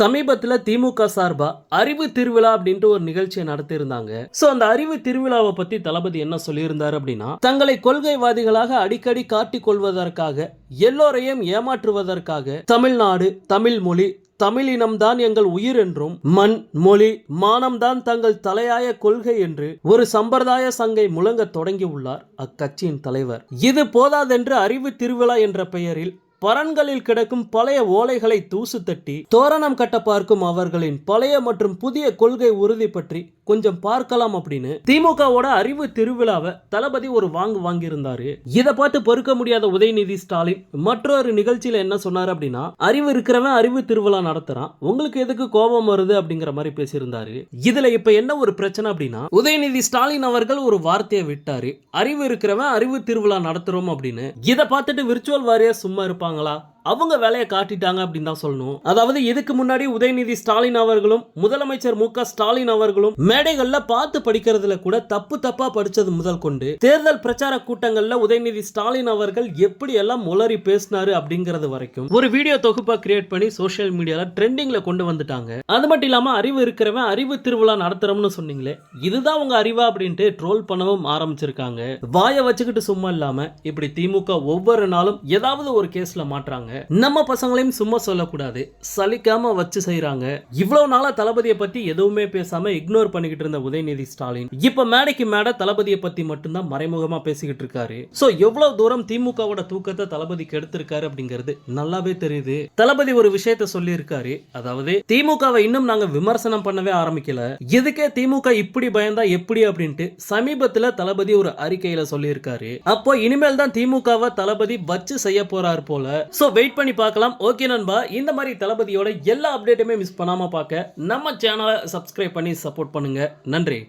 சமீபத்துல திமுக சார்பா அறிவு திருவிழா அப்படின்ட்டு ஒரு நிகழ்ச்சியை நடத்தியிருந்தாங்க. சோ அந்த அறிவு திருவிழாவை பத்தி தளபதி என்ன சொல்லியிருந்தாரு அப்படின்னா தங்களை கொள்கைவாதிகளாக அடிக்கடி காட்டிக் கொள்வதற்காக எல்லோரையும் ஏமாற்றுவதற்காக தமிழ்நாடு தமிழ் மொழி தமிழினம்தான் எங்கள் உயிர் என்றும் மண் மொழி மானம்தான் தங்கள் தலையாய கொள்கை என்று ஒரு சம்பிரதாய சங்கை முழங்க தொடங்கியுள்ளார் அக்கட்சியின் தலைவர். இது போதாதென்று அறிவு திருவிழா என்ற பெயரில் பரன்களில் கிடக்கும் பழைய ஓலைகளை தூசு தட்டி தோரணம் கட்ட பார்க்கும் அவர்களின் பழைய மற்றும் புதிய கொள்கை உறுதி பற்றி கொஞ்சம் பார்க்கலாம் அப்படின்னு திமுகவோட அறிவு திருவிழாவை தளபதி ஒரு வாங்கு வாங்கியிருந்தாரு. இதை பார்த்து பொறுக்க முடியாத உதயநிதி ஸ்டாலின் மற்றொரு நிகழ்ச்சியில என்ன சொன்னார் அப்படின்னா அறிவு இருக்கிறவன் அறிவு திருவிழா நடத்துறான். உங்களுக்கு எதுக்கு கோபம் வருது? அப்படிங்கிற மாதிரி பேசியிருந்தாரு. இதுல இப்ப என்ன ஒரு பிரச்சனை அப்படின்னா உதயநிதி ஸ்டாலின் அவர்கள் ஒரு வார்த்தையை விட்டாரு. அறிவு இருக்கிறவன் அறிவு திருவிழா நடத்துறோம் அப்படின்னு. இதை பார்த்துட்டு விர்ச்சுவல் வாரியா சும்மா இருப்பாங்களா? அவங்க வேலையை காட்டிட்டாங்க அப்படின்னு தான் சொல்லணும். அதாவது இதுக்கு முன்னாடி உதயநிதி ஸ்டாலின் அவர்களும் முதலமைச்சர் மு ஸ்டாலின் அவர்களும் மேடைகள்ல பார்த்து படிக்கிறதுல கூட தப்பு தப்பா படிச்சது முதல் கொண்டு தேர்தல் பிரச்சார கூட்டங்கள்ல உதயநிதி ஸ்டாலின் அவர்கள் எப்படி எல்லாம் உளறி பேசினாரு அப்படிங்கறது வரைக்கும் ஒரு வீடியோ தொகுப்பா கிரியேட் பண்ணி சோஷியல் மீடியால ட்ரெண்டிங்ல கொண்டு வந்துட்டாங்க. அது மட்டும் இல்லாம அறிவு இருக்கிறவன் அறிவு திருவிழா நடத்துறோம்னு சொன்னீங்களே இதுதான் உங்க அறிவா அப்படின்ட்டு ட்ரோல் பண்ணவும் ஆரம்பிச்சிருக்காங்க. வாயை வச்சுக்கிட்டு சும்மா இல்லாம இப்படி திமுக ஒவ்வொரு நாளும் ஏதாவது ஒரு கேஸ்ல மாட்டுறாங்க. நம்ம பசங்களையும் சும்மா சொல்லக்கூடாது. சலிக்காம வச்சு செய்யறாங்க இவ்வளவு நாளா தளபதியை பத்தி எதுவுமே பேசாம இக்னோர் பண்ணிக்கிட்டு இருந்த உதயநிதி ஸ்டாலின் இப்ப மேடைக்கு மேடை தளபதியை பத்தி மட்டும்தான் மறைமுகமா பேசிக்கிட்டு இருக்காரு. சோ எவ்வளவு தூரம் திமுகவோட தூக்கத்தை தளபதி கெடுத்திருக்காரு அப்படிங்கிறது நல்லாவே தெரியுது. தளபதி ஒரு விஷயத்த சொல்லி இருக்காரு அதாவது திமுகவை இன்னும் நாங்க விமர்சனம் பண்ணவே ஆரம்பிக்கல. எதுக்கே திமுக இப்படி பயந்தா எப்படி அப்படின்ட்டு சமீபத்துல தளபதி ஒரு அறிக்கையில சொல்லியிருக்காரு. அப்போ இனிமேல் தான் திமுகவை தளபதி வச்சு செய்ய போறாரு போல. சோ வெயிட் பண்ணி பார்க்கலாம். ஓகே நண்பா இந்த மாதிரி தளபதியோட எல்லா அப்டேட்டுமே மிஸ் பண்ணாமல் பார்க்க நம்ம சேனலை சப்ஸ்கிரைப் பண்ணி சப்போர்ட் பண்ணுங்கள் நன்றி.